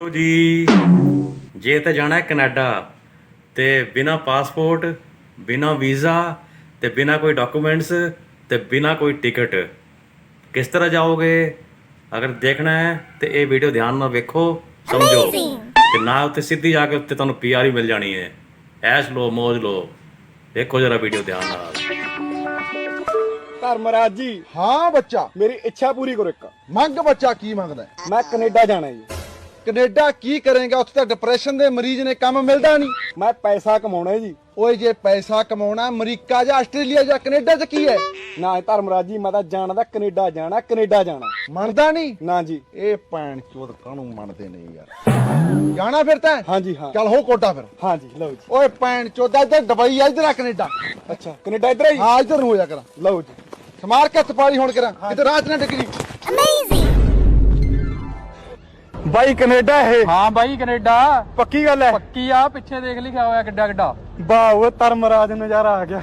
ਲਓ ਜੀ। ਜੇ ਤੇ ਜਾਣਾ ਹੈ ਕੈਨੇਡਾ ਤੇ ਬਿਨਾ ਪਾਸਪੋਰਟ ਬਿਨਾ ਵੀਜ਼ਾ ਤੇ ਬਿਨਾ ਕੋਈ ਡਾਕੂਮੈਂਟਸ ਤੇ ਬਿਨਾ ਕੋਈ ਟਿਕਟ ਕਿਸ ਤਰ੍ਹਾਂ ਜਾਓਗੇ? ਅਗਰ ਦੇਖਣਾ ਹੈ ਤੇ ਇਹ ਵੀਡੀਓ ਧਿਆਨ ਨਾਲ ਵੇਖੋ ਸਮਝੋ ਤੇ ਨਾ ਉੱਤੇ ਸਿੱਧੀ ਜਾ ਕੇ ਉੱਤੇ ਤੁਹਾਨੂੰ ਪੀਆਰ ਹੀ ਮਿਲ ਜਾਣੀ ਹੈ। ਐਸ਼ ਲੋ ਮੌਜ ਲੋ ਦੇਖੋ ਜਰਾ ਵੀਡੀਓ ਧਿਆਨ ਨਾਲ। ਧਰਮਰਾਜ ਜੀ। ਹਾਂ ਬੱਚਾ ਮੇਰੀ ਇੱਛਾ ਪੂਰੀ ਕਰੋ ਇੱਕ। ਮੰਗ ਬੱਚਾ ਕੀ ਮੰਗਦਾ ਹੈ? ਮੈਂ ਕੈਨੇਡਾ ਜਾਣਾ ਜੀ। ਕੈਨੇਡਾ ਕੀ ਕਰੇਗਾ? ਉੱਥੇ ਤਾਂ ਡਿਪਰੈਸ਼ਨ ਦੇ ਮਰੀਜ਼ ਨੇ ਕੰਮ ਮਿਲਦਾ ਨਹੀਂ। ਮੈਂ ਪੈਸਾ ਕਮਾਉਣਾ ਹੈ ਜੀ। ਓਏ ਜੇ ਪੈਸਾ ਕਮਾਉਣਾ ਅਮਰੀਕਾ ਜਾਂ ਆਸਟ੍ਰੇਲੀਆ ਜਾਂ ਕੈਨੇਡਾ ਚ ਕੀ ਹੈ? ਨਾ ਧਰਮਰਾਜ ਜੀ ਮੈਂ ਤਾਂ ਜਾਣਾ ਦਾ ਕੈਨੇਡਾ ਜਾਣਾ ਕੈਨੇਡਾ ਜਾਣਾ। ਮੰਨਦਾ ਨਹੀਂ? ਨਾ ਜੀ। ਇਹ ਭੈਣ ਚੋਦ ਕਾਹਨੂੰ ਮੰਨਦੇ ਨੇ ਯਾਰ? ਜਾਣਾ ਫਿਰ ਤਾਂ? ਹਾਂਜੀ ਹਾਂ। ਚੱਲ ਹੋ ਕੋਟਾ ਫਿਰ। ਹਾਂ ਜੀ ਲਓ ਜੀ। ਓਏ ਭੈਣ ਚੋਦਾ ਇੱਧਰ ਦੁਬਈ ਆ ਇੱਧਰ ਆ ਕੈਨੇਡਾ। ਅੱਛਾ ਕੈਨੇਡਾ ਇੱਧਰ ਹੈ ਹਾਂ ਇੱਧਰ ਨੂੰ ਹੋ ਜਾ ਕਰਾਂ। ਲਓ ਜੀ। ਸਮਾਰ ਕੇ ਸਪਾਰੀ ਹੁਣ ਕਰਾਂ। ਕਿਤੇ ਰਾਤ ਨਾ ਡਿਗਰੀ ਬਾਈ ਕੈਨੇਡਾ ਇਹ। ਹਾਂ ਬਾਈ ਕੈਨੇਡਾ। ਪੱਕੀ ਗੱਲ ਹੈ। ਪੱਕੀ ਆ ਪਿੱਛੇ ਦੇਖ ਲਿਖਿਆ ਹੋਇਆ ਕਿੱਡਾ ਕਿੱਡਾ। ਵਾਹ ਉਹ ਧਰਮਰਾਜ ਨਜ਼ਾਰਾ ਆ ਗਿਆ।